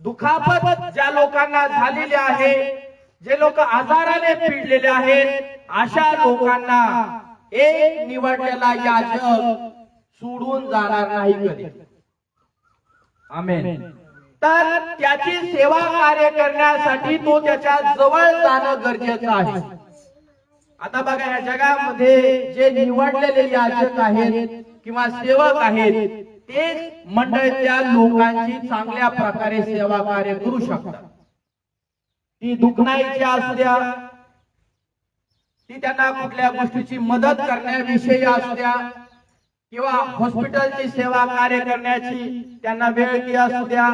दुखापत ज्या लोकांना झालेली आहे जे लोक आजाराने पिडलेले आहेत अशा लोकांना एक निवडलेला याजक सोडून जाणार नाही कधी. आमेन. तर त्याची सेवा कार्य करण्यासाठी तो त्याच्याजवळ जाणं गरजेचं आहे. आता बघा या जगामध्ये जे निवडलेले याचक आहेत किंवा सेवक आहेत ते मंडळीच्या लोकांची चांगल्या प्रकारे सेवा कार्य करू शकतात. ती दुखणायची असू द्या ती त्यांना कुठल्या गोष्टीची मदत करण्याविषयी असू द्या किंवा हॉस्पिटलची सेवा कार्य करण्याची त्यांना वेळ ती असू द्या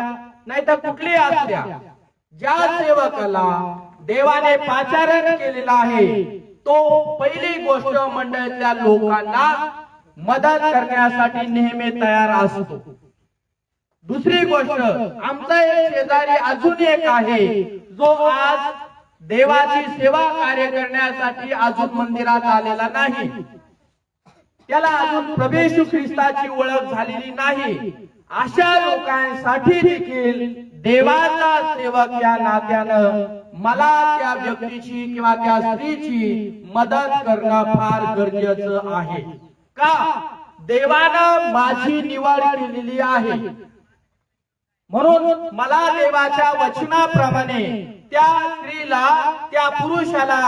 नाही तर कुठली असू द्या ज्या सेवकाला देवाने पाचारण केलेला आहे तो पहिली गोष्ट मंडळातल्या लोकांना मदत करण्यासाठी नेहमी तयार असतो. दुसरी गोष्ट आमचा एक शेजारी अजून एक आहे जो आज देवाची सेवा कार्य करण्यासाठी अजून मंदिरात आलेला नाही. त्याला अजून प्रवेश ख्रिस्ताची ओळख झालेली नाही. अशा लोकांसाठी देखील देवाचा सेवक या नात्यानं मला त्या व्यक्तीची किंवा त्या स्त्रीची मदत करणं फार गरजेचं आहे. का? देवानं माझी निवड केलेली आहे. म्हणून मला देवाच्या वचनाप्रमाणे त्या स्त्रीला त्या पुरुषाला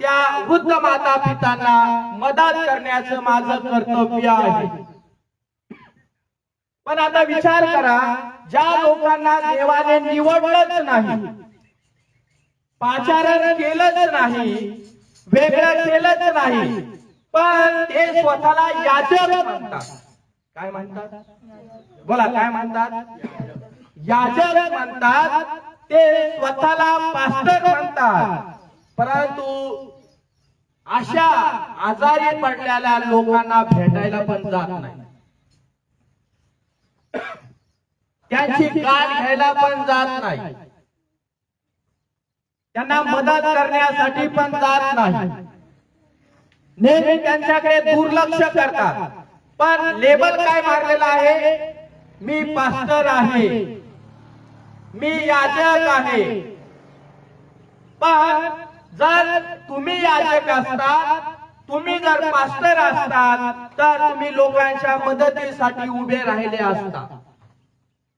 त्या वृद्ध माता पितांना मदत करण्याचं माझं कर्तव्य आहे. पण आता विचार करा ज्या लोकांना देवाने निवडलंच नाही पाचारण केलंच नाही वेगळं केलंच नाही पण ते स्वतःला याचक म्हणतात. काय म्हणतात? बोला काय म्हणतात? याचक म्हणतात ते स्वतःला पास्टर म्हणतात. परंतु अशा आजारी पडलेल्या लोकांना भेटायला पण जात नाही. त्यांची काल घ्यायला पण जात नाही. त्यांना मदत करण्यासाठी पण जात नाही. नेहमी त्यांच्याकडे दुर्लक्ष करतात. पण लेबल काय मारलेला आहे? मी पास्टर आहे. मी याजक आहे. पण जर तुम्ही याजक असतात तुम्ही जर पास्टर असतात तर तुम्ही लोकांच्या मदतीसाठी उभे राहिले असतात.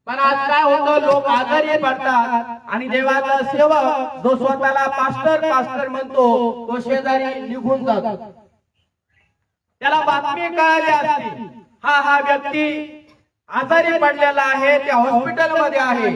पण आज काय होतं? लोक आजारी पडतात आणि देवाचा सेवक जो स्वतःला पास्टर पास्टर म्हणतो तो शेजारी निघून जातो. त्याला बातमी कळाली असती. हा हा व्यक्ती आजारी पडलेला आहे त्या हॉस्पिटलमध्ये आहे.